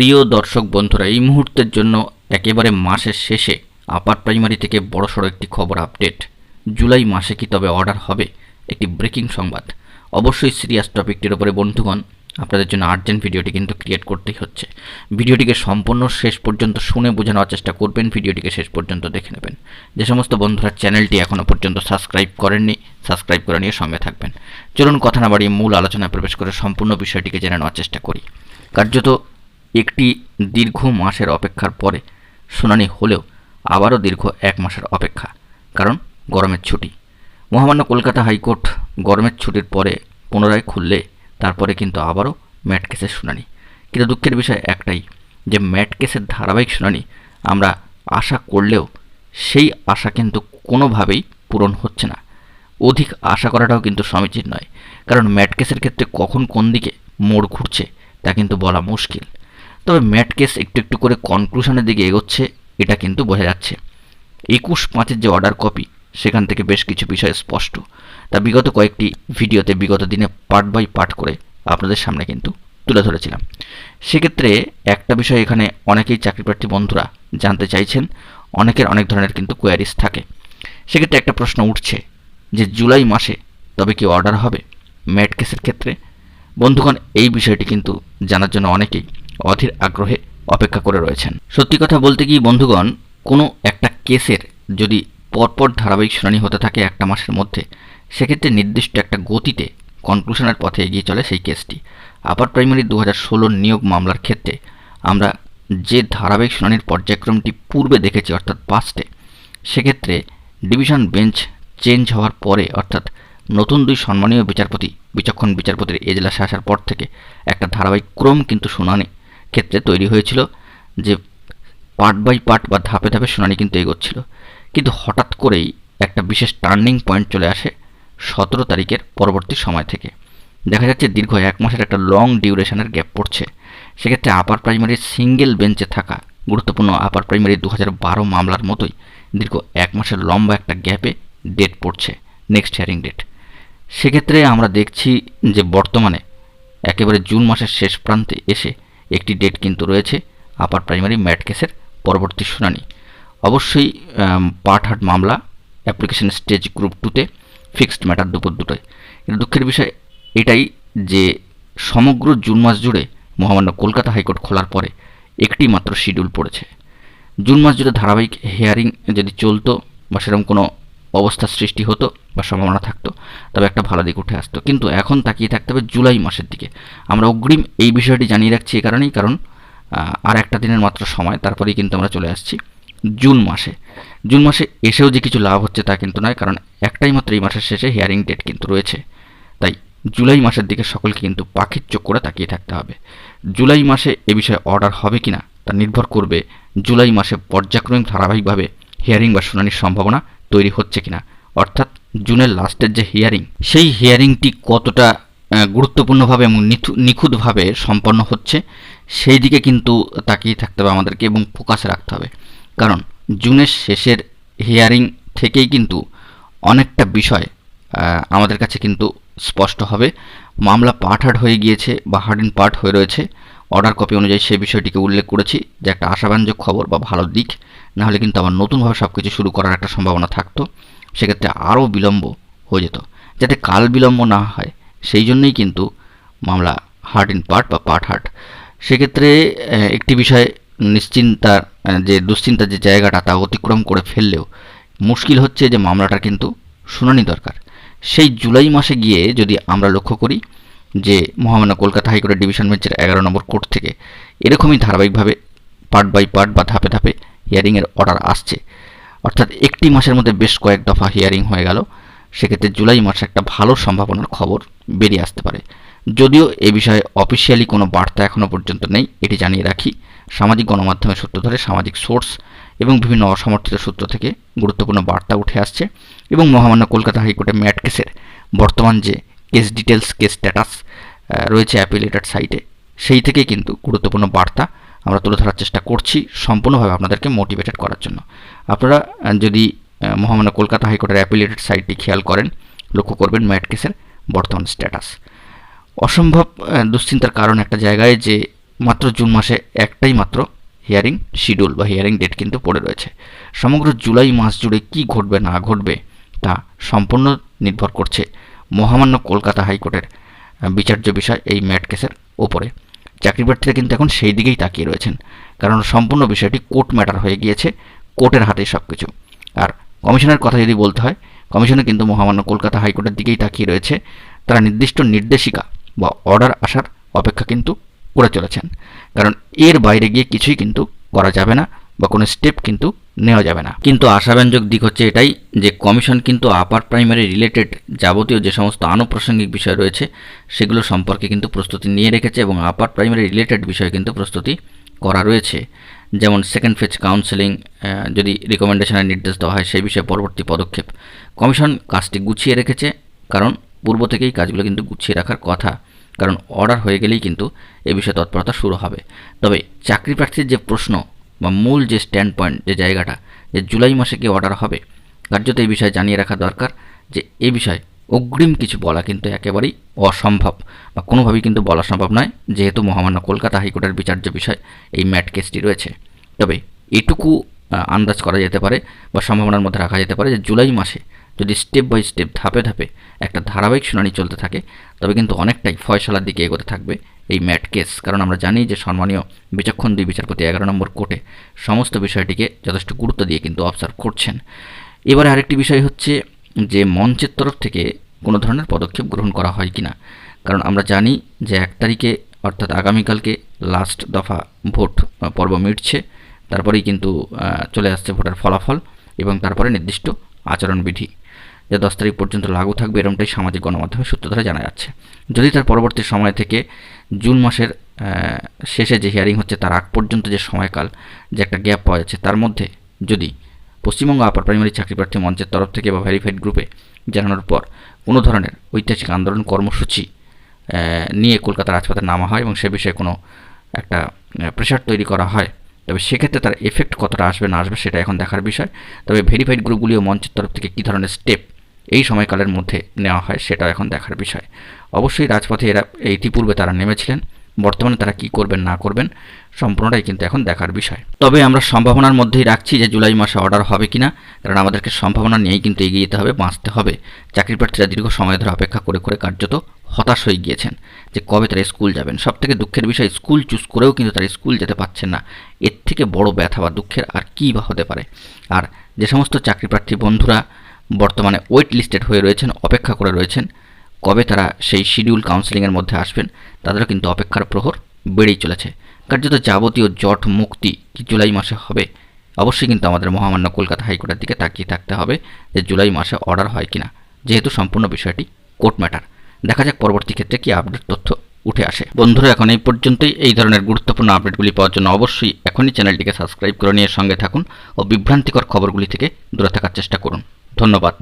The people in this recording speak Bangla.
প্রিয় দর্শক বন্ধুরা, এই মুহূর্তের জন্য একেবারে মাসের শেষে আপার প্রাইমারি থেকে বড়সড় একটি খবর আপডেট। জুলাই মাসে কি তবে অর্ডার হবে? একটি ব্রেকিং সংবাদ। অবশ্যই সিরিয়াস টপিকটির ওপরে বন্ধুগণ, আপনাদের জন্য আর্জেন্ট ভিডিওটি কিন্তু ক্রিয়েট করতেই হচ্ছে। ভিডিওটিকে সম্পূর্ণ শেষ পর্যন্ত শুনে বোঝানোর চেষ্টা করবেন, ভিডিওটিকে শেষ পর্যন্ত দেখে নেবেন। যে সমস্ত বন্ধুরা চ্যানেলটি এখনও পর্যন্ত সাবস্ক্রাইব করেননি, সাবস্ক্রাইব করে নিয়ে সঙ্গে থাকবেন। চলুন কথা না বাড়িয়ে মূল আলোচনায় প্রবেশ করে সম্পূর্ণ বিষয়টিকে জেনে নেওয়ার চেষ্টা করি। কার্যত একটি দীর্ঘ মাসের অপেক্ষার পরে শুনানি হলেও আবারও দীর্ঘ এক মাসের অপেক্ষা, কারণ গরমের ছুটি। মহামান্য কলকাতা হাইকোর্ট গরমের ছুটির পরে পুনরায় খুললে তারপরে কিন্তু আবারও ম্যাট কেসের শুনানি। কিন্তু দুঃখের বিষয় একটাই, যে ম্যাট কেসের ধারাবাহিক শুনানি আমরা আশা করলেও সেই আশা কিন্তু কোনোভাবেই পূরণ হচ্ছে না। অধিক আশা করাটাও কিন্তু সমীচীন নয়, কারণ ম্যাট কেসের ক্ষেত্রে কখন কোন দিকে মোড় ঘুরছে তা কিন্তু বলা মুশকিল। তবে ম্যাট কেস একটু একটু করে কনক্লুশনের দিকে এগোচ্ছে, এটা কিন্তু বোঝা যাচ্ছে। একুশ পাঁচের যে অর্ডার কপি সেখান থেকে বেশ কিছু বিষয় স্পষ্ট। তা বিগত কয়েকটি ভিডিওতে বিগত দিনে পার্ট বাই পার্ট করে আপনাদের সামনে কিন্তু তুলে ধরেছিলাম। সেক্ষেত্রে একটা বিষয় এখানে অনেকেই চাকরিপ্রার্থী বন্ধুরা জানতে চাইছেন, অনেকের অনেক ধরনের কিন্তু কোয়ারিজ থাকে। সেক্ষেত্রে একটা প্রশ্ন উঠছে যে জুলাই মাসে তবে কি অর্ডার হবে ম্যাট কেসের ক্ষেত্রে? বন্ধুগণ, এই বিষয়টি কিন্তু জানার জন্য অনেকেই অধীর আগ্রহে অপেক্ষা করে রয়েছেন। সত্যি কথা বলতে কি, বন্ধুগণ, কোনো একটা কেসের যদি পরপর ধারাবাহিক শুনানি হতে থাকে একটা মাসের মধ্যে, সেক্ষেত্রে নির্দিষ্ট একটা গতিতে কনক্লুশনের পথে এগিয়ে চলে সেই কেসটি। আপার প্রাইমারি দু হাজার নিয়োগ মামলার ক্ষেত্রে আমরা যে ধারাবাহিক শুনানির পর্যায়ক্রমটি পূর্বে দেখেছি, অর্থাৎ পাস্টে সেক্ষেত্রে ডিভিশন বেঞ্চ চেঞ্জ হওয়ার পরে, অর্থাৎ নতুন দুই সম্মানীয় বিচারপতি, বিচক্ষণ বিচারপতির এজলাসে আসার পর থেকে একটা ধারাবাহিক ক্রম কিন্তু শুনানি ক্ষেত্রে তৈরি হয়েছিল যে পার্ট বাই পার্ট বা ধাপে ধাপে শুনানি কিন্তু এগোচ্ছিল। কিন্তু হঠাৎ করেই একটা বিশেষ টার্নিং পয়েন্ট চলে আসে সতেরো তারিখের পরবর্তী সময় থেকে। দেখা যাচ্ছে দীর্ঘ এক মাসের একটা লং ডিউরেশনের গ্যাপ পড়ছে। সেক্ষেত্রে আপার প্রাইমারির সিঙ্গেল বেঞ্চে থাকা গুরুত্বপূর্ণ আপার প্রাইমারি দু বারো মামলার মতোই দীর্ঘ এক মাসের লম্বা একটা গ্যাপে ডেট পড়ছে নেক্সট হিয়ারিং ডেট সেক্ষেত্রে আমরা দেখছি যে বর্তমানে একেবারে জুন মাসের শেষ প্রান্তে এসে একটি ডেট কিন্তু রয়েছে আপার প্রাইমারি ম্যাট কেসের পরবর্তী শুনানি। অবশ্যই পাটহাট মামলা অ্যাপ্লিকেশন স্টেজ গ্রুপ টুতে ফিক্সড ম্যাটার দুপুর দুটোয়। কিন্তু দুঃখের বিষয় এটাই যে, সমগ্র জুন মাস জুড়ে মহামান্য কলকাতা হাইকোর্ট খোলার পরে একটি মাত্র শিডিউল পড়েছে। জুন মাস জুড়ে ধারাবাহিক হেয়ারিং যদি চলতো বা সেরকম কোনো অবস্থার সৃষ্টি হতো বা সম্ভাবনা থাকতো, তবে একটা ভালো দিক উঠে আসতো। কিন্তু এখন তাকিয়ে থাকতে হবে জুলাই মাসের দিকে। আমরা অগ্রিম এই বিষয়টি জানিয়ে রাখছি এ কারণেই, কারণ আর একটা দিনের মাত্র সময়, তারপরেই কিন্তু আমরা চলে আসছি জুন মাসে। জুন মাসে এসেও যে কিছু লাভ হচ্ছে তা কিন্তু নয়, কারণ একটাই মাত্র এই মাসের শেষে হিয়ারিং ডেট কিন্তু রয়েছে। তাই জুলাই মাসের দিকে সকলকে কিন্তু পাখির চোখ করে তাকিয়ে থাকতে হবে। জুলাই মাসে এ বিষয়ে অর্ডার হবে কিনা, তা নির্ভর করবে জুলাই মাসে পর্যায়ক্রমিক ধারাবাহিকভাবে হিয়ারিং বা শুনানির সম্ভাবনা তৈরি হচ্ছে কিনা। অর্থাৎ জুনের লাস্টের যে হিয়ারিং সেই হিয়ারিংটি কতটা গুরুত্বপূর্ণভাবে এবং নিখুঁতভাবে সম্পন্ন হচ্ছে, সেই দিকে কিন্তু তাকিয়ে থাকতে হবে আমাদেরকে এবং ফোকাস রাখতে হবে। কারণ জুনের শেষের হিয়ারিং থেকেই কিন্তু অনেকটা বিষয় আমাদের কাছে কিন্তু স্পষ্ট হবে। মামলা হার্ড হয়ে গিয়েছে বা হার্ড ইন পার্ট হয়ে রয়েছে। অর্ডার কপি অনুযায়ী সেই বিষয়টিকে উল্লেখ করেছি, যে একটা আশাব্যঞ্জক খবর বা ভালো দিক। নাহলে কিন্তু আবার নতুনভাবে সব কিছু শুরু করার একটা সম্ভাবনা থাকতো। সেক্ষেত্রে আরও বিলম্ব হয়ে যেত। যাতে কাল বিলম্ব না হয়, সেই জন্যই কিন্তু মামলা হার্ট ইন পার্ট বা পার্ট হার্ট। সেক্ষেত্রে একটি বিষয় নিশ্চিন্তার যে দুশ্চিন্তার যে জায়গাটা তা অতিক্রম করে ফেললেও মুশকিল হচ্ছে যে মামলাটার কিন্তু শুনানি দরকার। সেই জুলাই মাসে গিয়ে যদি আমরা লক্ষ্য করি যে মহামান্য কলকাতা হাইকোর্টের ডিভিশন বেঞ্চের এগারো নম্বর কোর্ট থেকে এরকমই ধারাবাহিকভাবে পার্ট বাই পার্ট বা ধাপে ধাপে হিয়ারিংয়ের অর্ডার আসছে। অর্থাৎ একটি মাসের মধ্যে বেশ কয়েক দফা হিয়ারিং হয়ে গেল। সেক্ষেত্রে জুলাই মাসে একটা ভালো সম্ভাবনার খবর বেরিয়ে আসতে পারে। যদিও এ বিষয়ে অফিসিয়ালি কোনো বার্তা এখনও পর্যন্ত নেই, এটি জানিয়ে রাখি। সামাজিক গণমাধ্যমের সূত্র ধরে সামাজিক সোর্স এবং বিভিন্ন অসমর্থিত সূত্র থেকে গুরুত্বপূর্ণ বার্তা উঠে আসছে এবং মহামান্য কলকাতা হাইকোর্টে ম্যাট কেসের বর্তমান যে কেস ডিটেলস কেস স্ট্যাটাস রয়েছে অ্যাপিলেটেড সাইটে সেই থেকেই কিন্তু গুরুত্বপূর্ণ বার্তা আমরা তুলে ধরার চেষ্টা করছি সম্পূর্ণভাবে আপনাদেরকে মোটিভেটেড করার জন্য। আপনারা যদি মহামান্য কলকাতা হাইকোর্টের অ্যাপিলেটেড সাইটটি খেয়াল করেন, লক্ষ্য করবেন ম্যাট কেসের বর্তমান স্ট্যাটাস অসম্ভব দুশ্চিন্তার কারণ একটা জায়গায় যে মাত্র জুন মাসে একটাই মাত্র হিয়ারিং শিডিউল বা হিয়ারিং ডেট কিন্তু পড়ে রয়েছে। সমগ্র জুলাই মাস জুড়ে কি ঘটবে, না ঘটবে, তা সম্পূর্ণ নির্ভর করছে মহামান্য কলকাতা হাইকোর্টের বিচার্য বিষয় এই ম্যাট কেসের ওপরে। চাকরি প্রার্থীরা কিন্তু এখন সেই দিকেই তাকিয়ে রয়েছেন। কারণ সম্পূর্ণ বিষয়টি কোর্ট ম্যাটার হয়ে গিয়েছে, কোর্টের হাতেই সব কিছু আর কমিশনের কথা যদি বলতে হয় কমিশনে কিন্তু মহামান্য কলকাতা হাইকোর্টের দিকেই তাকিয়ে রয়েছে। তারা নির্দিষ্ট নির্দেশিকা বা অর্ডার আসার অপেক্ষা কিন্তু করে চলেছেন। কারণ এর বাইরে গিয়ে কিছুই কিন্তু করা যাবে না। বা কোনো স্টেপ কিন্তু নেওয়া যাবে না। কিন্তু আশাব্যঞ্জক দিক হচ্ছে এটাই যে কমিশন কিন্তু আপার প্রাইমারি রিলেটেড যাবতীয় যে সমস্ত আনুপ্রাসঙ্গিক বিষয় রয়েছে, সেগুলো সম্পর্কে কিন্তু প্রস্তুতি নিয়ে রেখেছে এবং আপার প্রাইমারি রিলেটেড বিষয়ে কিন্তু প্রস্তুতি করা রয়েছে। যেমন সেকেন্ড ফেজ কাউন্সেলিং যদি রিকমেন্ডেশনের নির্দেশ দেওয়া হয়, সেই বিষয়ে পরবর্তী পদক্ষেপ। কমিশন কাজটি গুছিয়ে রেখেছে, কারণ পূর্ব থেকেই কাজগুলো কিন্তু গুছিয়ে রাখার কথা। কারণ অর্ডার হয়ে গেলেই কিন্তু এ বিষয়ে তৎপরতা শুরু হবে। তবে চাকরি প্রার্থীর যে প্রশ্ন বা মূল যে স্ট্যান্ড পয়েন্ট যে জায়গাটা, যে জুলাই মাসে কি অর্ডার হবে, কার্যত এই বিষয়ে জানিয়ে রাখা দরকার যে এই বিষয়ে অগ্রিম কিছু বলা কিন্তু একেবারেই অসম্ভব বা কোনোভাবেই কিন্তু বলা সম্ভব নয়, যেহেতু মহামান্য কলকাতা হাইকোর্টের বিচার্য বিষয় এই ম্যাট কেসটি রয়েছে। তবে এটুকু আন্দাজ করা যেতে পারে বা সম্ভাবনার মধ্যে রাখা যেতে পারে যে জুলাই মাসে যদি স্টেপ বাই স্টেপ ধাপে ধাপে একটা ধারাবাহিক শুনানি চলতে থাকে, তবে কিন্তু অনেকটাই ফয়সলার দিকে এগোতে থাকবে এই ম্যাট কেস। কারণ আমরা জানি যে সম্মানীয় বিচক্ষণ দুই বিচারপতি এগারো নম্বর কোর্টে সমস্ত বিষয়টিকে যথেষ্ট গুরুত্ব দিয়ে কিন্তু অবজার্ভ করছেন। এবারে আরেকটি বিষয় হচ্ছে যে মঞ্চের তরফ থেকে কোনো ধরনের পদক্ষেপ গ্রহণ করা হয় কিনা। কারণ আমরা জানি যে এক তারিখে, অর্থাৎ আগামীকালকে লাস্ট দফা ভোট পর্ব মিটছে। তারপরেই কিন্তু চলে আসছে ভোটের ফলাফল এবং তারপরে নির্দিষ্ট আচরণবিধি। যা দশ তারিখ পর্যন্ত লাগু থাকবে এরমটাই সামাজিক গণমাধ্যমের সূত্র ধরে জানা যাচ্ছে। যদি তার পরবর্তী সময় থেকে জুন মাসের শেষে যে হিয়ারিং হচ্ছে, তার আগ পর্যন্ত যে সময়কাল, যে একটা গ্যাপ পাওয়া যাচ্ছে, তার মধ্যে যদি পশ্চিমবঙ্গ আপার প্রাইমারি চাকরি প্রার্থী মঞ্চের তরফ থেকে বা ভেরিফাইড গ্রুপে জানানোর পর কোনো ধরনের ঐতিহাসিক আন্দোলন কর্মসূচি নিয়ে কলকাতার রাজপথে নামা হয় এবং সে বিষয়ে কোনো একটা প্রেশার তৈরি করা হয়, তবে সেক্ষেত্রে তার এফেক্ট কতটা আসবে না আসবে সেটা এখন দেখার বিষয়। তবে ভেরিফাইড গ্রুপগুলিও মঞ্চের তরফ থেকে কী ধরনের স্টেপ এই সময়কালের মধ্যে নেওয়া হয়, সেটাও এখন দেখার বিষয়। অবশ্যই রাজপথে এরা ইতিপূর্বে তারা নেমেছিলেন, বর্তমানে তারা কি করবেন, না করবেন, সম্পূর্ণটাই কিন্তু এখন দেখার বিষয়। তবে আমরা সম্ভাবনার মধ্যেই রাখছি যে জুলাই মাসে অর্ডার হবে কিনা, কারণ আমাদেরকে সম্ভাবনা নিয়েই কিন্তু এগিয়ে যেতে হবে, বাঁচতে হবে। চাকরি প্রার্থীরা দীর্ঘ সময় ধরে অপেক্ষা করে করে কার্যত হতাশ হয়ে গিয়েছেন যে কবে তারা স্কুল যাবেন। সব থেকে দুঃখের বিষয়, স্কুল চুজ করেও কিন্তু তারা স্কুল যেতে পারছেন না। এর থেকে বড় ব্যথা বা দুঃখের আর কী বা হতে পারে? আর যে সমস্ত চাকরি প্রার্থী বন্ধুরা বর্তমানে ওয়েট লিস্টেড হয়ে রয়েছেন, অপেক্ষা করে রয়েছেন। কবে তারা সেই শিডিউল কাউন্সেলিংয়ের মধ্যে আসবেন, তাদেরও কিন্তু অপেক্ষার প্রহর বেড়েই চলেছে। কার্যত যাবতীয় জট মুক্তি কি জুলাই মাসে হবে? অবশ্যই কিন্তু আমাদের মহামান্য কলকাতা হাইকোর্টের দিকে তাকিয়ে থাকতে হবে যে জুলাই মাসে অর্ডার হয় কিনা, যেহেতু সম্পূর্ণ বিষয়টি কোর্ট ম্যাটার দেখা যাক পরবর্তী ক্ষেত্রে কি আপডেট তথ্য উঠে আসে। বন্ধুরা, এখন এই পর্যন্তই। এই ধরনের গুরুত্বপূর্ণ আপডেটগুলি পাওয়ার জন্য অবশ্যই এখনই চ্যানেলটিকে সাবস্ক্রাইব করে নিয়ে সঙ্গে থাকুন ও বিভ্রান্তিকর খবরগুলি থেকে দূরে থাকার চেষ্টা করুন। ধন্যবাদ।